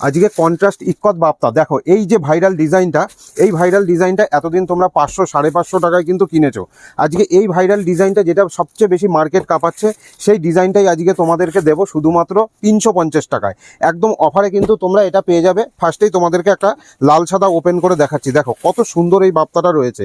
আজকে কন্ট্রাস্ট ইক্কত বাপ্তা দেখো এই যে ভাইরাল ডিজাইনটা এই ভাইরাল ডিজাইনটা এতদিন তোমরা পাঁচশো সাড়ে পাঁচশো টাকায় কিন্তু কিনেছো। আজকে এই ভাইরাল ডিজাইনটা যেটা সবচেয়ে বেশি মার্কেট কাঁপাচ্ছে সেই ডিজাইনটাই আজকে তোমাদেরকে দেবো শুধুমাত্র তিনশো পঞ্চাশ টাকায়। একদম অফারে কিন্তু তোমরা এটা পেয়ে যাবে। ফার্স্টেই তোমাদেরকে একটা লাল সাদা ওপেন করে দেখাচ্ছি। দেখো কত সুন্দর এই বাপ্তাটা রয়েছে।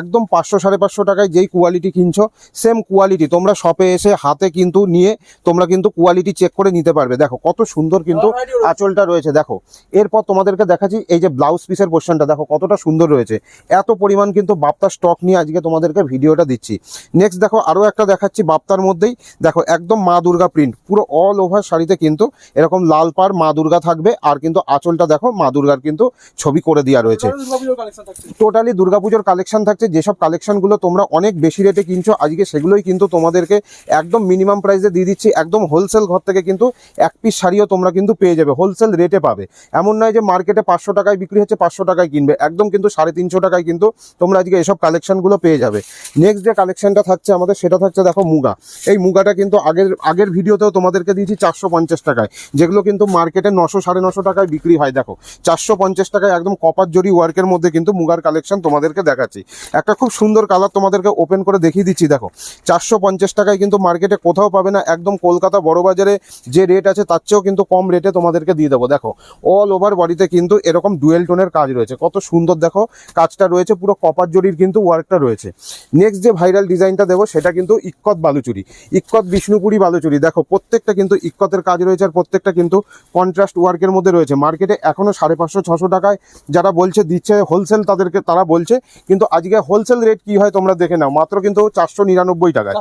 একদম পাঁচশো সাড়ে পাঁচশো টাকায় যেই কোয়ালিটি কিনছো সেম কোয়ালিটি তোমরা শপে এসে হাতে কিন্তু নিয়ে তোমরা কিন্তু কোয়ালিটি চেক করে নিতে পারবে। দেখো কত সুন্দর কিন্তু আঁচলটা রয়েছে। দেখো, এরপর তোমাদেরকে দেখাচ্ছি এই যে ব্লাউজ পিসের পোর্শনটা দেখো, কতটা সুন্দর রয়েছে। এত পরিমাণ কিন্তু বাপ্তার স্টক নিয়ে আজকে তোমাদেরকে ভিডিওটা দিচ্ছি। নেক্সট দেখো আরও একটা দেখাচ্ছি বাপ্তার মধ্যেই। দেখো, একদম মা দুর্গা প্রিন্ট পুরো অল ওভার শাড়িতে কিন্তু এরকম লাল পার মা দুর্গা থাকবে। আর কিন্তু আঁচলটা দেখো, মা দুর্গার কিন্তু ছবি করে দেওয়া রয়েছে। টোটালি দুর্গাপুজোর কালেকশন থাকছে। যেসব কালেকশনগুলো তোমরা অনেক বেশি রেটে কিনছো, আজকে সেগুলোই কিন্তু তোমাদেরকে একদম মিনিমাম প্রাইসে দিয়ে দিচ্ছি। একদম হোলসেল ঘর থেকে কিন্তু এক পিস শাড়িও তোমরা কিন্তু পেয়ে যাবে। হোলসেল রেটে পাবে। এমন নয় যে মার্কেটে পাঁচশো টাকায় বিক্রি হচ্ছে, পাঁচশো টাকায় কিনবে। একদম কিন্তু সাড়ে তিনশো টাকায় কিন্তু তোমরা আজকে এসব কালেকশনগুলো পেয়ে যাবে। নেক্সট যে কালেকশনটা থাকছে আমাদের, সেটা থাকছে দেখো মুগা। এই মুগাটা কিন্তু আগের আগের ভিডিওতেও তোমাদেরকে দিয়েছি চারশো পঞ্চাশ টাকায়। যেগুলো কিন্তু মার্কেটে নশো, সাড়ে নশো টাকায় বিক্রি হয়, দেখো। চারশো পঞ্চাশ টাকায় একদম কপার জরি ওয়ার্কের মধ্যে কিন্তু মুগার কালেকশন তোমাদেরকে দেখাচ্ছি। একটা খুব সুন্দর কালার তোমাদেরকে ওপেন করে দেখিয়ে দিচ্ছি, দেখো। চারশো পঞ্চাশ টাকায় কিন্তু মার্কেটে কোথাও পাবে না, একদম কলকাতা বড় বাজারে যে রেট আছে, তার চেয়েও কিন্তু কম রেটে তোমাদেরকে দিয়ে দেবো, দেখো। অল ওভার বডিতে কিন্তু এরকম ডুয়েল টোনের কাজ রয়েছে। কত সুন্দর দেখো কাজটা রয়েছে পুরো কপার জরির কিন্তু ওয়ার্কটা রয়েছে। নেক্সট যে ভাইরাল ডিজাইনটা দেবো সেটা কিন্তু ইক্কত বালুচুরি। ইক্কত বিষ্ণুপুরি বালুচুরি। দেখো প্রত্যেকটা কিন্তু ইক্কতের কাজ রয়েছে আর প্রত্যেকটা কিন্তু কন্ট্রাস্ট ওয়ার্কের মধ্যে রয়েছে। মার্কেটে এখনও সাড়ে পাঁচশো ছশো টাকায় যারা বলছে দিচ্ছে হোলসেল তাদেরকে তারা বলছে কিন্তু আজকে হোলসেল রেট কি হয় তোমরা দেখে নাও। মাত্র কিন্তু চারশো নিরানব্বই টাকায়।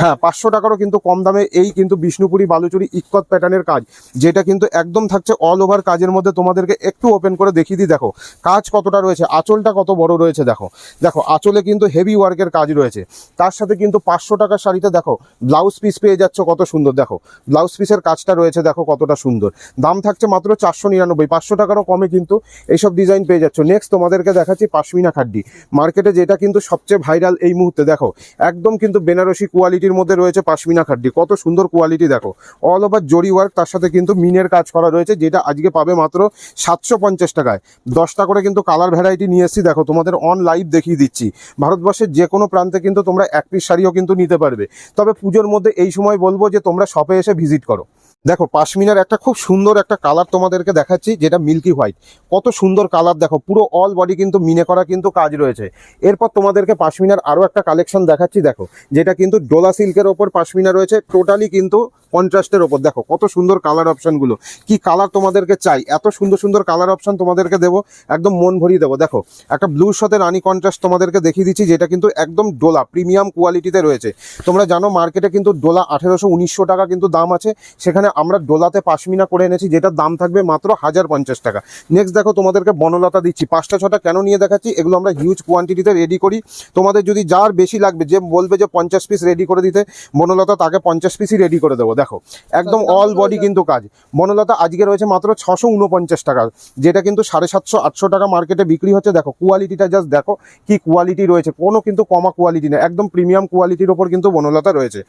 হ্যাঁ পাঁচশো টাকারও কিন্তু কম দামে এই কিন্তু বিষ্ণুপুরি বালুচুরি ইক্কত প্যাটার্নের কাজ যেটা কিন্তু একদম থাকছে অল ওভার কাজের মধ্যে তোমাদেরকে একটু ওপেন করে দেখিয়ে দিই, দেখো, কাজ কতটা রয়েছে, আঁচলটা কত বড় রয়েছে, দেখো দেখো, আঁচলে কিন্তু হেভি ওয়ার্কের কাজ রয়েছে, তার সাথে কিন্তু পাঁচশো টাকার শাড়িটা দেখো ব্লাউজ পিস পেয়ে যাচ্ছ কত সুন্দর, দেখো ব্লাউজ পিসের কাজটা রয়েছে, দেখো, কতটা সুন্দর, দাম থাকছে মাত্র চারশো নিরানব্বই, পাঁচশো টাকারও কমে কিন্তু এইসব ডিজাইন পেয়ে যাচ্ছ নেক্সট তোমাদেরকে দেখাচ্ছি পাশমিনা খাড্ডি, মার্কেটে যেটা কিন্তু সবচেয়ে ভাইরাল এই মুহূর্তে, দেখো, একদম কিন্তু বেনারসি কোয়ালিটির মধ্যে রয়েছে পাশমিনা খাড্ডি, কত সুন্দর কোয়ালিটি দেখো অল ওভার জরি ওয়ার্ক তার সাথে কিন্তু মিনের কাজ করা রয়েছে, যেটা আজকে পাবে মাত্র সাতশো পঞ্চাশ টাকায়। দশটা করে কিন্তু কালার ভ্যারাইটি নিয়ে এসেছি। দেখো, তোমাদের অন লাইভ দেখিয়ে দিচ্ছি। ভারতবর্ষের যে কোনো প্রান্তে কিন্তু তোমরা এক পিস শাড়িও কিন্তু নিতে পারবে। তবে পুজোর মধ্যে এই সময় বলব যে তোমরা শপে এসে ভিজিট করো। দেখো, পাশমিনার একটা খুব সুন্দর একটা কালার তোমাদেরকে দেখাচ্ছি, যেটা মিল্কি হোয়াইট কত সুন্দর কালার দেখো, পুরো অল বডি কিন্তু মিনে করা কিন্তু কাজ রয়েছে। এরপর তোমাদেরকে পাশমিনার আরও একটা কালেকশন দেখাচ্ছি, দেখো, যেটা কিন্তু ডোলা সিল্কের ওপর পাশমিনা রয়েছে টোটালি কিন্তু কন্ট্রাস্টের ওপর। দেখো, কত সুন্দর কালার অপশানগুলো কি কালার তোমাদেরকে চাই? এত সুন্দর সুন্দর কালার অপশন তোমাদেরকে দেবো, একদম মন ভরিয়ে দেবো। দেখো, একটা ব্লুর সাথে রানি কন্ট্রাস্ট তোমাদেরকে দেখিয়ে দিচ্ছি, যেটা কিন্তু একদম ডোলা প্রিমিয়াম কোয়ালিটিতে রয়েছে। তোমরা জানো মার্কেটে কিন্তু ডোলা আঠেরোশো উনিশশো টাকা কিন্তু দাম আছে, সেখানে আমরা ডোলাতে পাশমিনা করে এনেছি যেটার দাম থাকবে মাত্র হাজার পঞ্চাশ টাকা। নেক্সট দেখো তোমাদেরকে বনলতা দিচ্ছি। পাঁচটা ছটা কেন নিয়ে দেখাচ্ছি? এগুলো আমরা হিউজ কোয়ান্টিটিতে রেডি করি। তোমাদের যদি যার বেশি লাগবে যে বলবে যে পঞ্চাশ পিস রেডি করে দিতে বনলতা তাকে পঞ্চাশ পিসই রেডি করে দেবো। দেখো একদম অল বডি কিন্তু কাজ। বনলতা আজকে রয়েছে মাত্র ছশো উনপঞ্চাশ টাকা যেটা কিন্তু সাড়ে সাতশো আটশো টাকা মার্কেটে বিক্রি হচ্ছে। দেখো কোয়ালিটিটা জাস্ট দেখো কি কোয়ালিটি রয়েছে। কোনো কিন্তু কমা কোয়ালিটি না একদম প্রিমিয়াম কোয়ালিটির ওপর কিন্তু বনলতা রয়েছে।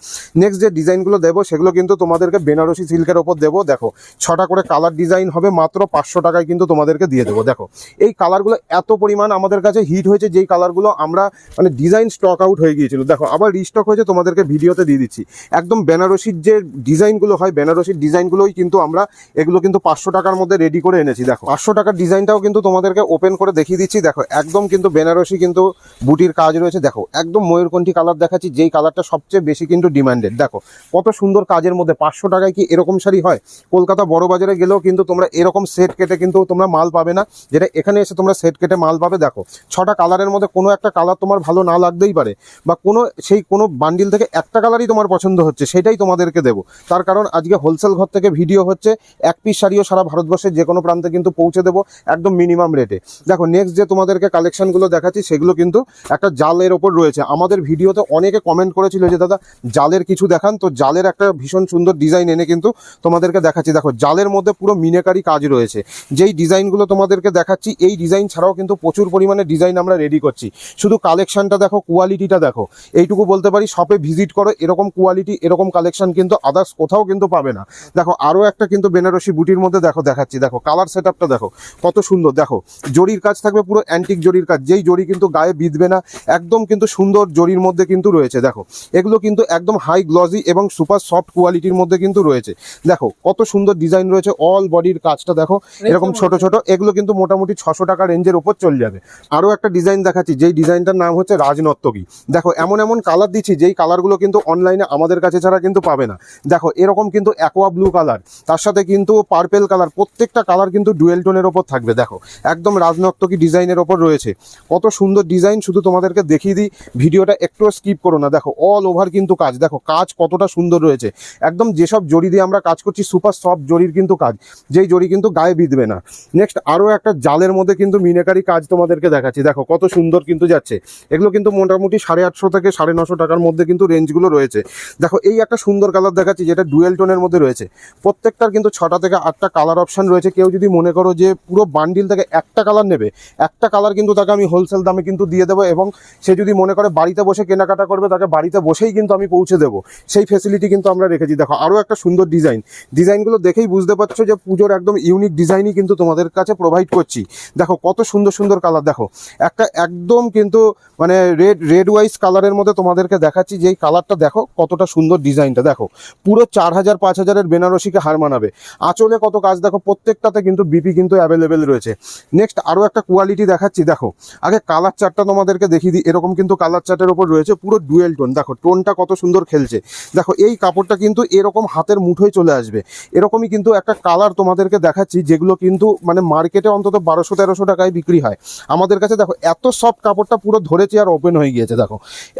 নেক্সট যে ডিজাইনগুলো দেবো সেগুলো কিন্তু তোমাদেরকে বেনারসি সিল্কের ওপর দেবো, দেখো, ছটা করে কালার ডিজাইন হবে, মাত্র পাঁচশো টাকায় কিন্তু তোমাদেরকে দিয়ে দেবো, দেখো। এই কালারগুলো এত পরিমাণ আমাদের কাছে হিট হয়েছে, যেই কালারগুলো আমরা মানে ডিজাইন স্টক আউট হয়ে গিয়েছিল। দেখো, আবার রিস্টক হয়েছে, তোমাদেরকে ভিডিওতে দিয়ে দিচ্ছি। একদম বেনারসির যে ডিজাইনগুলো হয়, বেনারসির ডিজাইনগুলোই কিন্তু আমরা এগুলো কিন্তু পাঁচশো টাকার মধ্যে রেডি করে এনেছি, দেখো। পাঁচশো টাকার ডিজাইনটাও কিন্তু তোমাদেরকে ওপেন করে দেখিয়ে দিচ্ছি, দেখো, একদম কিন্তু বেনারসি কিন্তু বুটির কাজ রয়েছে, দেখো, একদম ময়ূরকণ্ঠী কালার দেখাচ্ছি, যেই কালারটা সবচেয়ে বেশি কিন্তু ডিমান্ডেড দেখো, কত সুন্দর কাজের মধ্যে, পাঁচশো টাকায় কি এরকম শাড়ি হয়, কলকাতা বড় বাজারে গেলেও কিন্তু তোমরা এরকম সেট কেটে কিন্তু তোমরা মাল পাবে না। যেটা এখানে এসে তোমরা সেট কেটে মাল পাবে, দেখো। ছটা কালারের মধ্যে কোনো একটা কালার তোমার ভালো না লাগতেই পারে, বা কোনো, সেই কোনো বান্ডিল থেকে একটা কালারই তোমার পছন্দ হচ্ছে, সেটাই তোমাদেরকে দেবো। তার কারণ আজকে হোলসেল ঘর থেকে ভিডিও হচ্ছে, এক পিস শাড়িও সারা ভারতবর্ষের যে কোনো প্রান্তে কিন্তু পৌঁছে দেবো, একদম মিনিমাম রেটে দেখো নেক্সট যে তোমাদেরকে কালেকশানগুলো দেখাচ্ছি, সেগুলো কিন্তু একটা জালের ওপর রয়েছে। আমাদের ভিডিওতে অনেকে কমেন্ট করেছিল যে, দাদা, জালের কিছু দেখান। তো জালের একটা ভীষণ সুন্দর ডিজাইন এনে কিন্তু তোমাদেরকে দেখাচ্ছি। দেখো, জালের মধ্যে পুরো মিনেকারি কাজ রয়েছে। যেই ডিজাইনগুলো তোমাদেরকে দেখাচ্ছি, এই ডিজাইন ছাড়াও কিন্তু প্রচুর পরিমাণে ডিজাইন আমরা রেডি করছি। শুধু কালেকশনটা দেখো কোয়ালিটিটা দেখো। এইটুকু বলতে পারি শপে ভিজিট করো, এরকম কোয়ালিটি এরকম কালেকশন কিন্তু আদার্স কোথাও কিন্তু পাবে না। দেখো আরও একটা কিন্তু বেনারসি বুটির মধ্যে দেখো, দেখাচ্ছি। দেখো কালার সেট দেখো, কত সুন্দর। দেখো, জরির কাজ থাকবে পুরো অ্যান্টিক জরির কাজ। যেই জরি কিন্তু গায়ে বিঁধবে না, একদম কিন্তু সুন্দর জরির মধ্যে কিন্তু রয়েছে। দেখো, এগুলো কিন্তু একদম হাই গ্লজি এবং সুপার সফট কোয়ালিটির মধ্যে কিন্তু রয়েছে। দেখো কত সুন্দর ডিজাইন রয়েছে অল বডির কাজটা দেখো এরকম ছোট ছোট এগুলো কিন্তু মোটামুটি ছশো টাকা রেঞ্জের ওপর চলে যাবে। আরও একটা ডিজাইন দেখাচ্ছি যেই ডিজাইনটার নাম হচ্ছে রাজনর্তকী। দেখো এমন এমন কালার দিচ্ছি যেই কালারগুলো কিন্তু অনলাইনে আমাদের কাছে ছাড়া কিন্তু পাবে না। দেখো এরকম কিন্তু অ্যাকোয়া ব্লু কালার তার সাথে কিন্তু পার্পেল কালার প্রত্যেকটা কালার কিন্তু ডুয়েল টোনের ওপর থাকবে। দেখো একদম রাজনর্তকী ডিজাইনের ওপর রয়েছে। কত সুন্দর ডিজাইন শুধু তোমাদেরকে দেখিয়ে দিই ভিডিওটা একটু স্কিপ করো না। দেখো অল ওভার কিন্তু কাজ। দেখো কাজ কতটা সুন্দর রয়েছে। একদম যেসব জড়ি দিয়ে আমরা কাজ করছি সুপার সফট জরির কিন্তু কাজ, যেই জড়ি কিন্তু গায়ে বিঁধবে না। নেক্সট আরও একটা জালের মধ্যে কিন্তু মিনেকারি কাজ তোমাদেরকে দেখাচ্ছি। দেখো কত সুন্দর কিন্তু যাচ্ছে। এগুলো কিন্তু মোটামুটি সাড়ে আটশো থেকে সাড়ে নশো টাকার মধ্যে কিন্তু রেঞ্জগুলো রয়েছে। দেখো এই একটা সুন্দর কালার দেখাচ্ছি, যেটা ডুয়েল টোনের মধ্যে রয়েছে। প্রত্যেকটার কিন্তু ছটা থেকে আটটা কালার অপশন রয়েছে। কেউ যদি মনে করো যে পুরো বান্ডিল থেকে একটা কালার নেবে, একটা কালার কিন্তু তাকে আমি হোলসেল দামে কিন্তু দিয়ে দেবো এবং সে যদি মনে করে বাড়িতে বসে কেনাকাটা করবে, তাকে বাড়িতে বসেই কিন্তু আমি পৌঁছে দেবো। সেই ফেসিলিটি কিন্তু আমরা রেখেছি। দেখো আরও একটা সুন্দর ডিজাইন ডিজাইনগুলো দেখেই বুঝতে পারছ যে পুজোর একদম ইউনিক ডিজাইনই কিন্তু তোমাদের কাছে প্রোভাইড করছি। দেখো, কত সুন্দর সুন্দর কালার দেখো, একটা একদম কিন্তু মানে রেড রেড ওয়াইজ কালারের মধ্যে তোমাদেরকে দেখাচ্ছি যেই কালারটা দেখো, কতটা সুন্দর ডিজাইনটা দেখো, পুরো চার হাজার, পাঁচ হাজারের বেনারসিকে হার মানাবে। আঁচলে কত কাজ, দেখো, প্রত্যেকটাতে কিন্তু বিপি কিন্তু অ্যাভেলেবেল রয়েছে। নেক্সট আরও একটা কোয়ালিটি দেখাচ্ছি। দেখো, আগে কালার চারটা তোমাদেরকে দেখিয়ে দিই। এরকম কিন্তু কালার চার্টের ওপর রয়েছে পুরো ডুয়েল টোন দেখো টোনটা কত সুন্দর খেলছে। দেখো, এই কাপড়টা কিন্তু এরকম হাতের মুঠোয় চলে আসবে। এরকমই কিন্তু একটা কালার তোমাদেরকে দেখাচ্ছি, যেগুলো কিন্তু মানে মার্কেটে অন্তত বারোশো, তেরোশো টাকায় বিক্রি হয়। আমাদের কাছে দেখো, এত সফট কাপড়টা পুরো ধরেছে আর ওপেন হয়ে গিয়েছে, দেখো।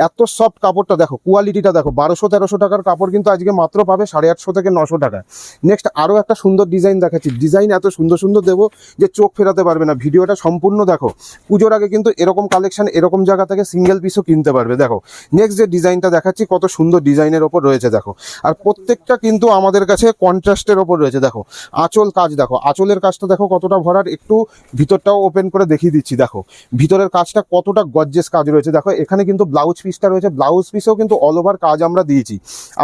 এত সফট কাপড়টা, দেখো কোয়ালিটিটা দেখো, বারোশো, তেরোশো টাকার কাপড় কিন্তু আজকে মাত্র পাবে সাড়ে আটশো থেকে নশো টাকায়। নেক্সট আরও একটা সুন্দর ডিজাইন দেখাচ্ছি। ডিজাইন এত সুন্দর সুন্দর দেবো যে চোখ ফেরাতে পারবে না। ভিডিওটা সম্পূর্ণ দেখো। পুজোর আগে কিন্তু এরকম কালেকশন এরকম জায়গা থেকে সিঙ্গেল পিসও কিনতে পারবে, দেখো। নেক্সট যে ডিজাইনটা দেখাচ্ছি, কত সুন্দর ডিজাইনের ওপর রয়েছে, দেখো। আর প্রত্যেকটা কিন্তু আমাদের কাছে কন্ট্রাস্টের ওপর রয়েছে। দেখো, আঁচল কাজ, দেখো, আঁচলের কাজটা দেখো কতটা ভরার একটু ভিতরটাও ওপেন করে দেখিয়ে দিচ্ছি, দেখো। ভিতরের কাজটা কতটা গজ্জেস কাজ রয়েছে। দেখো, এখানে কিন্তু ব্লাউজ পিসটা রয়েছে। ব্লাউজ পিসেও কিন্তু অল ওভার কাজ আমরা দিয়েছি।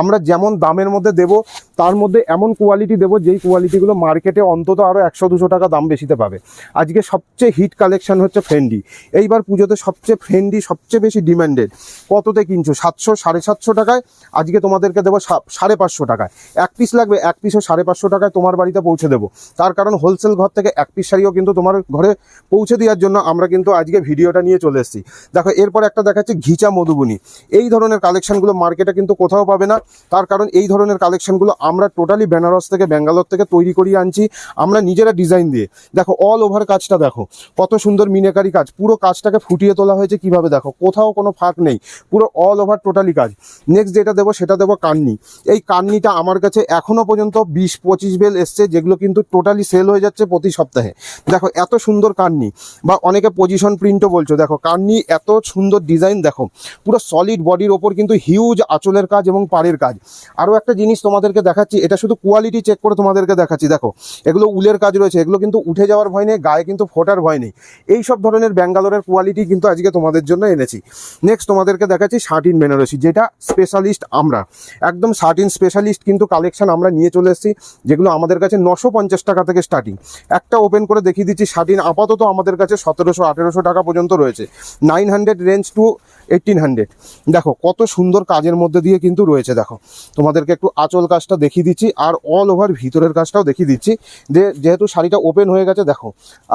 আমরা যেমন দামের মধ্যে দেব তার মধ্যে এমন কোয়ালিটি দেবো, যেই কোয়ালিটিগুলো মার্কেটে অন্তত আরও একশো, দুশো টাকা দাম বেশিতে পাবে। আজকে সবচেয়ে হিট কালেকশান হচ্ছে ফ্রেন্ডি এইবার পুজোতে সবচেয়ে ফ্রেন্ডি সবচেয়ে বেশি ডিমান্ডেড কততে কিনছো? সাতশো, সাড়ে সাতশো টাকায়? আজকে তোমাদেরকে দেবো সাড়ে পাঁচশো টাকায়। এক পিস লাগবে, এক পিসও সাড়ে পাঁচশো টাকায় তোমার বাড়িতে পৌঁছে দেবো। তার কারণ হোলসেল ঘর থেকে এক পিস শাড়িও কিন্তু তোমার ঘরে পৌঁছে দেওয়ার জন্য আমরা কিন্তু আজকে ভিডিওটা নিয়ে চলে এসেছি। দেখো, এরপর একটা দেখাচ্ছে ঘিচা মধুবনী। এই ধরনের কালেকশানগুলো মার্কেটে কিন্তু কোথাও পাবে না। তার কারণ এই ধরনের কালেকশনগুলো আমরা টোটালি বেনারস থেকে ব্যাঙ্গালোর থেকে তৈরি করিয়ে আনছি, আমরা নিজেরা ডিজাইন দিয়ে। দেখো অল ওভার কাজটা দেখো, কত সুন্দর মিনেকারি কাজ, পুরো কাজটাকে ফুটিয়ে তোলা হয়েছে কীভাবে দেখো, কোথাও কোনো ফাঁক নেই, পুরো অল ওভার টোটালি কাজ। নেক্সট যেটা দেবো, সেটা দেবো কান্নি। এই কান্নিটা আমার কাছে এখনও পর্যন্ত বিশ পঁচিশ বেল এসছে, যেগুলো কিন্তু টোটালি সেল হয়ে যাচ্ছে প্রতি সপ্তাহে। দেখো, এত সুন্দর কান্নি, বা অনেকে পজিশন প্রিন্টও বলছো, দেখো, কান্নি এত সুন্দর ডিজাইন দেখো, পুরো সলিড বডির ওপর কিন্তু হিউজ আঁচলের কাজ এবং পাড়ের কাজ। আরও একটা জিনিস তোমাদেরকে দেখাচ্ছি, এটা শুধু কোয়ালিটি চেক করে তোমাদেরকে দেখাচ্ছি। দেখো, এগুলো উলের কাজ রয়েছে, এগুলো কিন্তু উঠে যাওয়ার ভয় নেই, গায়ে কিন্তু ফোটার ভয় নেই। এই সব ধরনের ব্যাঙ্গালোরের কোয়ালিটি কিন্তু আজকে তোমাদের জন্য এনেছি। নেক্সট তোমাদেরকে দেখাচ্ছি শার্টিন বেনারসি, যেটা স্পেশালিস্ট আমরা। একদম শার্টিন স্পেশালিস্ট কিন্তু কালেকশন আমরা নিয়ে চলে এসেছি, যেগুলো আমাদের কাছে নশো পঞ্চাশ টাকা থেকে স্টার্টিং একটা ওপেন করে দেখিয়ে দিচ্ছি শার্টিন আপাতত আমাদের কাছে সতেরোশো, আঠেরোশো টাকা পর্যন্ত রয়েছে। Nine hundred range to eighteen hundred দেখো, কত সুন্দর কাজের মধ্যে দিয়ে কিন্তু রয়েছে, দেখো। তোমাদেরকে একটু আচল কাজটা দেখিয়ে দিচ্ছি আর অল ওভার ভিতরের কাজটাও দেখিয়ে দিচ্ছি। যে যেহেতু শাড়িটা ওপেন হয়ে গেছে, দেখো,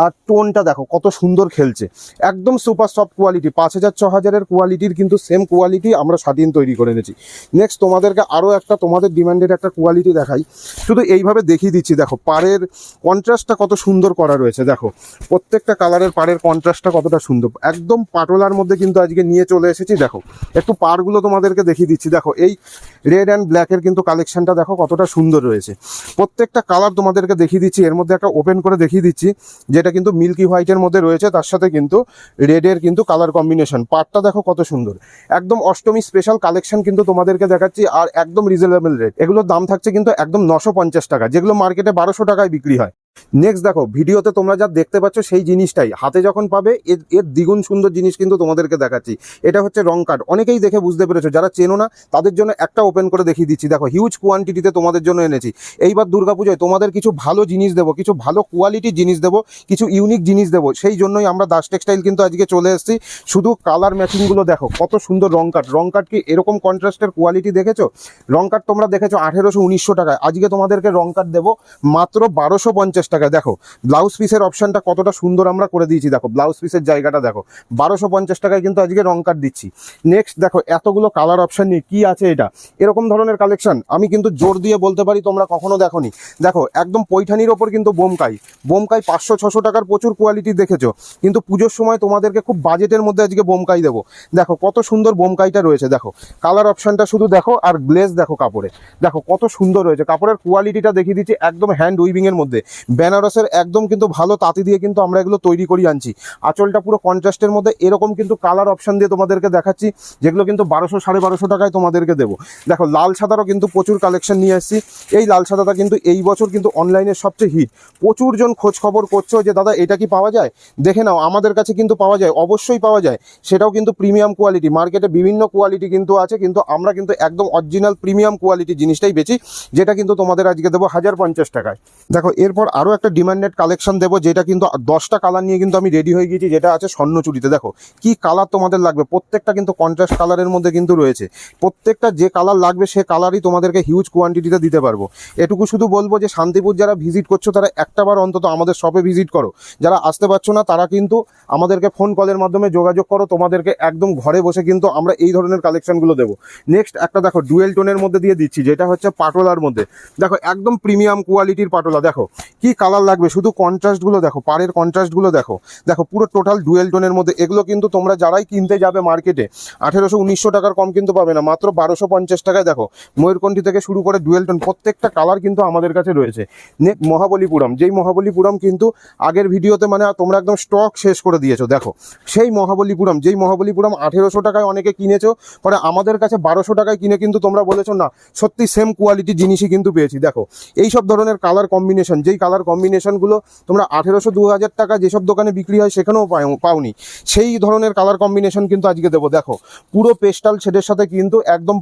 আর টোনটা দেখো, কত সুন্দর খেলছে। একদম সুপার সফট কোয়ালিটি পাঁচ হাজার, ছ হাজারের কোয়ালিটির কিন্তু সেম কোয়ালিটি আমরা স্বাধীন তৈরি করে এনেছি। নেক্সট তোমাদেরকে আরও একটা, তোমাদের ডিমান্ডেড একটা কোয়ালিটি দেখাই। শুধু এইভাবে দেখিয়ে দিচ্ছি, দেখো, পাড়ের কন্ট্রাস্টটা কত সুন্দর করা রয়েছে, দেখো। প্রত্যেকটা কালারের পাড়ের কন্ট্রাস্টটা কতটা সুন্দর। একদম পাটোলার মধ্যে কিন্তু আজকে নিয়ে চলে এসেছি, দেখো। একটু পাড়গুলো তোমাদেরকে দেখিয়ে দিচ্ছি, দেখো। এই রেড অ্যান্ড ব্ল্যাকের কিন্তু কালেকশনটা দেখো কতটা সুন্দর রয়েছে। প্রত্যেকটা কালার তোমাদেরকে দেখিয়ে দিচ্ছি, এর মধ্যে একটা ওপেন করে দেখিয়ে দিচ্ছি, যেটা কিন্তু মিল্কি হোয়াইটের মধ্যে রয়েছে, তার সাথে কিন্তু রেডের কিন্তু কালার কম্বিনেশন পাটটা দেখো কত সুন্দর। একদম অষ্টমী স্পেশাল কালেকশন কিন্তু তোমাদেরকে দেখাচ্ছি, আর একদম রিজনেবল রেট এগুলোর দাম থাকছে কিন্তু একদম নশো টাকা, যেগুলো মার্কেটে বারোশো টাকায় বিক্রি হয়। নেক্সট দেখো, ভিডিওতে তোমরা যা দেখতে পাচ্ছ সেই জিনিসটাই। হাতে যখন পাবে, এর এর দ্বিগুণ সুন্দর জিনিস কিন্তু তোমাদেরকে দেখাচ্ছি। এটা হচ্ছে রং কার্ড। অনেকেই দেখে বুঝতে পেরেছ, যারা চেনো না, তাদের জন্য একটা ওপেন করে দেখিয়ে দিচ্ছি। দেখো হিউজ কোয়ান্টিটিতে তোমাদের জন্য এনেছি। এইবার দুর্গাপুজোয় তোমাদের কিছু ভালো জিনিস দেবো, কিছু ভালো কোয়ালিটির জিনিস দেবো, কিছু ইউনিক জিনিস দেবো। সেই জন্যই আমরা দাস টেক্সটাইল কিন্তু আজকে চলে এসেছি। শুধু কালার ম্যাচিংগুলো দেখো, কত সুন্দর রং কার্ড। রং কার্ড কি এরকম কন্ট্রাস্টের কোয়ালিটি দেখেছ? রং কার্ড তোমরা দেখেছ আঠেরোশো উনিশশো টাকায়। আজকে তোমাদেরকে রং কার্ড দেবো মাত্র বারোশো পঞ্চাশ টাকায় দেখো ব্লাউজ পিসের অপশনটা কতটা সুন্দর আমরা করে দিয়েছি। দেখো ব্লাউজ পিসের জায়গাটা দেখো, বারোশো পঞ্চাশ টাকায় কিন্তু আজকে রং কার্ড দিচ্ছি। নেক্সট দেখো, এতগুলো কালার অপশন নিয়ে কি আছে এটা? এরকম ধরনের কালেকশন আমি কিন্তু জোর দিয়ে বলতে পারি, তোমরা কখনো দেখোনি। দেখো, একদম পৈঠানির ওপর কিন্তু বোমকাই। বোমকাই পাঁচশো, ছশো টাকার প্রচুর কোয়ালিটি দেখেছ। কিন্তু পুজোর সময় তোমাদেরকে খুব বাজেটের মধ্যে আজকে বোমকাই দেবো। দেখো, কত সুন্দর বোমকাইটা রয়েছে, দেখো। কালার অপশনটা শুধু দেখো, আর গ্লেজ দেখো কাপড়ে। দেখো, কত সুন্দর রয়েছে। কাপড়ের কোয়ালিটিটা দেখিয়ে দিচ্ছি একদম হ্যান্ড উইভিংয়ের মধ্যে। বেনারসের একদম কিন্তু ভালো তাঁতি দিয়ে কিন্তু আমরা এগুলো তৈরি করি আনছি। আঁচলটা পুরো কন্ট্রাস্টের মধ্যে এরকম কিন্তু কালার অপশন দিয়ে তোমাদেরকে দেখাচ্ছি, যেগুলো কিন্তু বারোশো, সাড়ে বারোশো টাকায় তোমাদেরকে দেবো। দেখো, লাল সাদারও কিন্তু প্রচুর কালেকশন নিয়ে এসেছি। এই লাল সাদাটা কিন্তু এই বছর কিন্তু অনলাইনে সবচেয়ে হিট প্রচুর জন খোঁজ খবর করছ যে, দাদা, এটা কি পাওয়া যায়? দেখে নাও, আমাদের কাছে কিন্তু পাওয়া যায়, অবশ্যই পাওয়া যায়। সেটাও কিন্তু প্রিমিয়াম কোয়ালিটি মার্কেটে বিভিন্ন কোয়ালিটি কিন্তু আছে, কিন্তু আমরা কিন্তু একদম অরিজিনাল প্রিমিয়াম কোয়ালিটি জিনিসটাই বেচি, যেটা কিন্তু তোমাদের আজকে দেবো হাজার পঞ্চাশ টাকায়। দেখো, এরপর আরও একটা ডিমান্ডেড কালেকশন দেবো, যেটা কিন্তু দশটা কালার নিয়ে কিন্তু আমি রেডি হয়ে গিয়েছি, যেটা আছে স্বর্ণচুরিতে দেখো, কি কালার তোমাদের লাগবে? প্রত্যেকটা কিন্তু কন্ট্রাস্ট কালারের মধ্যে কিন্তু রয়েছে। প্রত্যেকটা যে কালার লাগবে, সে কালারই তোমাদেরকে হিউজ কোয়ান্টিটিতে দিতে পারব। এটুকু শুধু বলব যে, শান্তিপুর যারা ভিজিট করছ, তারা একটাবার অন্তত আমাদের শপে ভিজিট করো। যারা আসতে পারছ না, তারা কিন্তু আমাদেরকে ফোন কলের মাধ্যমে যোগাযোগ করো। তোমাদেরকে একদম ঘরে বসে কিন্তু আমরা এই ধরনের কালেকশনগুলো দেবো। নেক্সট একটা দেখো ডুয়েল টোনের মধ্যে দিয়ে দিচ্ছি, যেটা হচ্ছে পাটোলার মধ্যে। দেখো, একদম প্রিমিয়াম কোয়ালিটির পাটোলা। দেখো, কি কালার লাগবে, শুধু কন্ট্রাস্টগুলো দেখো, পাড়ের কন্ট্রাস্টগুলো দেখো। দেখো, পুরো টোটাল ডুয়েল টোনের মধ্যে, এগুলো কিন্তু তোমরা যারাই কিনতে যাবে মার্কেটে আঠেরোশো, উনিশশো টাকার কম কিন্তু পাবে না, মাত্র বারোশো পঞ্চাশ টাকায় দেখো, ময়ূরকণ্ঠী থেকে শুরু করে ডুয়েল টোন প্রত্যেকটা কালার কিন্তু আমাদের কাছে রয়েছে। নেক মহাবলীপুরম, যেই মহাবলীপুরম কিন্তু আগের ভিডিওতে মানে তোমরা একদম স্টক শেষ করে দিয়েছ, দেখো। সেই মহাবলীপুরম, যেই মহাবলীপুরম আঠেরোশো টাকায় অনেকে কিনেছো, পরে আমাদের কাছে বারোশো টাকায় কিনে কিন্তু তোমরা বলেছ, না, সত্যি সেম কোয়ালিটির জিনিসই কিন্তু পেয়েছি। দেখো এই সব ধরনের কালার কম্বিনেশন যেই কালার কম্বিনেশনগুলো তোমরা আঠেরোশো দু হাজার টাকা যেসব দোকানে বিক্রি হয় সেখানেও পাওনি। সেই ধরনের কালার কম্বিনেশন কিন্তু আজকে দেবো। দেখো, পুরো পেস্টাল শেডের সাথে কিন্তু একদম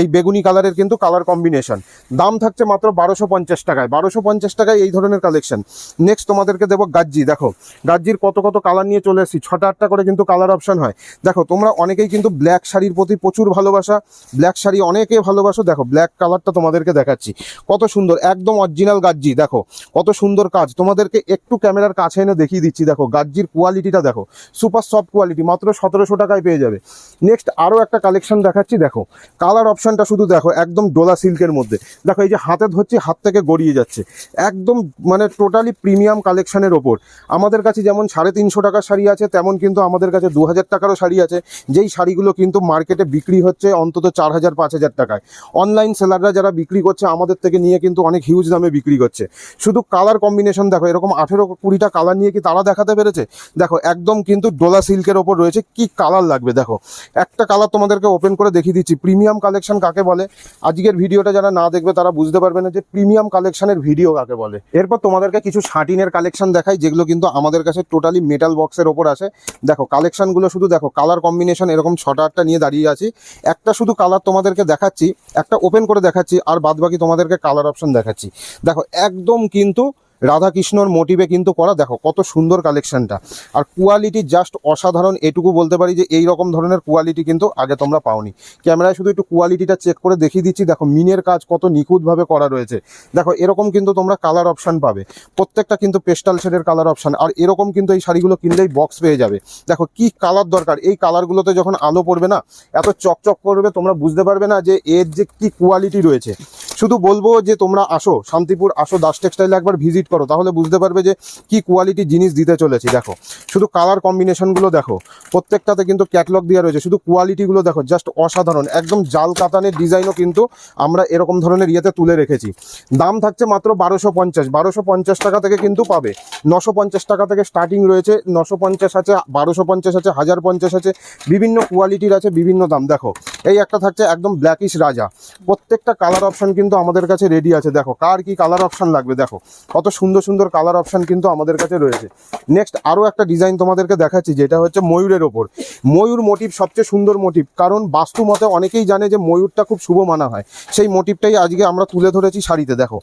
এই বেগুনি কালারের কিন্তু কালার কম্বিনেশন দাম থাকছে মাত্র বারোশো পঞ্চাশ টাকায়। বারোশো পঞ্চাশ টাকায় এই ধরনের কালেকশন নেক্সট তোমাদেরকে দেবো গাজ্জি। দেখো, গাজ্জির কত কত কালার নিয়ে চলে এসেছি। ছটা আটটা করে কিন্তু কালার অপশন হয়। দেখো, তোমরা অনেকেই কিন্তু ব্ল্যাক শাড়ির প্রতি প্রচুর ভালোবাসা। ব্ল্যাক শাড়ি অনেকে ভালোবাসো। দেখো ব্ল্যাক কালারটা তোমাদেরকে দেখাচ্ছি। কত সুন্দর, একদম অরিজিনাল গাজ্জি। দেখো, কত সুন্দর কাজ। তোমাদেরকে একটু ক্যামেরার কাছে এনে দেখিয়ে দিচ্ছি, দেখো, গাজ্জির কোয়ালিটিটা দেখো সুপার সফট কোয়ালিটি মাত্র সতেরোশো টাকায় পেয়ে যাবে। নেক্সট আরও একটা কালেকশন দেখাচ্ছি, দেখো কালার অপশানটা শুধু দেখো, একদম ডোলা সিল্কের মধ্যে। দেখো, এই যে হাতে ধরছি, হাত থেকে গড়িয়ে যাচ্ছে। একদম মানে টোটালি প্রিমিয়াম কালেকশনের ওপর। আমাদের কাছে যেমন সাড়ে তিনশো টাকার শাড়ি আছে, তেমন কিন্তু আমাদের কাছে দু হাজার টাকারও শাড়ি আছে। যেই শাড়িগুলো কিন্তু মার্কেটে বিক্রি হচ্ছে অন্তত চার হাজার, পাঁচ হাজার টাকায়। অনলাইন সেলাররা যারা বিক্রি করছে, আমাদের থেকে নিয়ে কিন্তু অনেক হিউজ দামে বিক্রি করছে। শুধু কালার কম্বিনেশন দেখো, এরকম আঠেরো কুড়িটা কালার নিয়ে কি তারা দেখাতে পেরেছে? দেখো, একদম কিন্তু ডোলা সিল্কের ওপর রয়েছে, কি কালার লাগবে দেখো। একটা কালার তোমাদেরকে ওপেন করে দেখিয়ে দিচ্ছি প্রিমিয়াম কালেকশন কাকে বলে? আজকের ভিডিওটা যারা না দেখবে, তারা বুঝতে পারবে না যে প্রিমিয়াম কালেকশনের ভিডিও কাকে বলে। এরপর তোমাদেরকে কিছু শার্টিনের কালেকশন দেখাই, যেগুলো কিন্তু আমাদের কাছে টোটালি মেটাল বক্সের ওপর আছে। দেখো কালেকশনগুলো শুধু দেখো কালার কম্বিনেশন এরকম ছটা আটটা নিয়ে দাঁড়িয়ে আছি। একটা শুধু কালার তোমাদেরকে দেখাচ্ছি, একটা ওপেন করে দেখাচ্ছি, আর বাদ বাকি তোমাদেরকে কালার অপশন দেখাচ্ছি। দেখো, একদম কিন্তু রাধাকৃষ্ণর মোটিভে কিন্তু করা। দেখো, কত সুন্দর কালেকশনটা আর কোয়ালিটি জাস্ট অসাধারণ, এটুকু বলতে পারি যে এই রকম ধরনের কোয়ালিটি কিন্তু আগে তোমরা পাওনি। ক্যামেরায় শুধু একটু কোয়ালিটিটা চেক করে দেখিয়ে দিচ্ছি। দেখো, মিনের কাজ কত নিখুঁতভাবে করা রয়েছে। দেখো, এরকম কিন্তু তোমরা কালার অপশান পাবে। প্রত্যেকটা কিন্তু পেস্টাল শেডের কালার অপশান আর এরকম কিন্তু এই শাড়িগুলো কিনলেই বক্স পেয়ে যাবে। দেখো, কি কালার দরকার? এই কালারগুলোতে যখন আলো পড়বে না, এত চকচক করবে, তোমরা বুঝতে পারবে না যে এর যে কি কোয়ালিটি রয়েছে। শুধু বলব যে তোমরা আসো, শান্তিপুর আসো, দাস টেক্সটাইলে একবার ভিজিট করো, তাহলে বুঝতে পারবে যে কি কোয়ালিটি জিনিস দিতে চলেছি। দেখো, শুধু কালার কম্বিনেশনগুলো দেখো, প্রত্যেকটাতে কিন্তু ক্যাটলগ দেওয়া রয়েছে। শুধু কোয়ালিটিগুলো দেখো জাস্ট অসাধারণ, একদম জাল কাতানের ডিজাইনও কিন্তু আমরা এরকম ধরনের ইয়েতে তুলে রেখেছি। দাম থাকছে মাত্র বারোশো পঞ্চাশ বারোশো পঞ্চাশ টাকা থেকে কিন্তু পাবে। নশো পঞ্চাশ টাকা থেকে স্টার্টিং রয়েছে, নশো পঞ্চাশ আছে, বারোশো পঞ্চাশ আছে, হাজার পঞ্চাশ আছে, বিভিন্ন কোয়ালিটির আছে, বিভিন্ন দাম। দেখো এই একটা থাকছে একদম ব্ল্যাকিশ রাজা। প্রত্যেকটা কালার অপশন কিন্তু আমাদের কাছে রেডি আছে। দেখো, কার কি কালার অপশন লাগবে? দেখো, কত সুন্দর সুন্দর কালার অপশন কিন্তু আমাদের কাছে রয়েছে। নেক্সট আরও একটা ডিজাইন তোমাদেরকে দেখাচ্ছি, যেটা হচ্ছে ময়ূরের ওপর। ময়ূর মোটিভ সবচেয়ে সুন্দর মোটিভ কারণ বাস্তু মতে অনেকেই জানে যে ময়ূরটা খুব শুভ মানা হয়। সেই মোটিভটাই আজকে আমরা তুলে ধরেছি শাড়িতে, দেখো।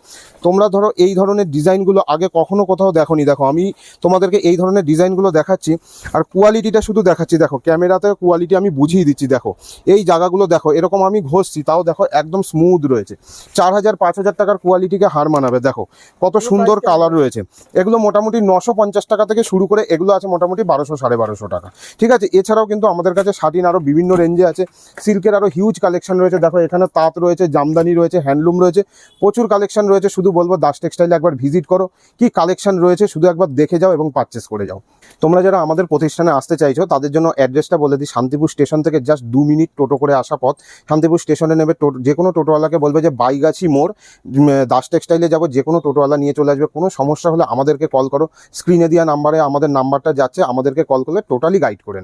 তোমরা ধরো এই ধরনের ডিজাইনগুলো আগে কখনো কোথাও দেখোনি। দেখো, আমি তোমাদেরকে এই ধরনের ডিজাইনগুলো দেখাচ্ছি, আর কোয়ালিটিটা শুধু দেখাচ্ছি। দেখো ক্যামেরাতে কোয়ালিটি আমি বুঝিয়ে দিচ্ছি। দেখো, এই জায়গাগুলো দেখো এরকম আমি ঘষছি তাও দেখো একদম স্মুথ রয়েছে। চার হাজার পাঁচ হাজার টাকার কোয়ালিটিকে হার মানাবে দেখো। কত সুন্দর কালার রয়েছে। এগুলো মোটামুটি নশো পঞ্চাশ টাকা থেকে শুরু করে এগুলো আছে মোটামুটি বারোশো সাড়ে বারোশো টাকা। ঠিক আছে এছাড়াও কিন্তু আমাদের কাছে শাটিন আরও বিভিন্ন রেঞ্জে আছে। সিল্কের আরও হিউজ কালেকশন রয়েছে। দেখো এখানে তাঁত রয়েছে জামদানি রয়েছে হ্যান্ডলুম রয়েছে। প্রচুর কালেকশন রয়েছে শুধু বলব দাস টেক্সটাইলে একবার ভিজিট করো। কি কালেকশন রয়েছে শুধু একবার দেখে যাও এবং পারচেস করে যাও। তোমরা যারা আমাদের প্রতিষ্ঠানে আসতে চাইছো তাদের জন্য অ্যাড্রেসটা বলে দিই। শান্তিপুর স্টেশন থেকে জাস্ট দু মিনিট টোটো করে আসা পথ। শান্তিপুর স্টেশনে নেবে যে কোনো টোটোওয়ালাকে বলবে যে বাইগাছি মোড় দাস টেক্সটাইলে যাব যে কোনো টোটোওয়ালা নিয়ে চলে আসবে। কোনো সমস্যা হলে আমাদেরকে কল করো। স্ক্রিনে দেওয়া নাম্বারে আমাদের নাম্বারটা যাচ্ছে, আমাদেরকে কল করলে টোটালি গাইড করে।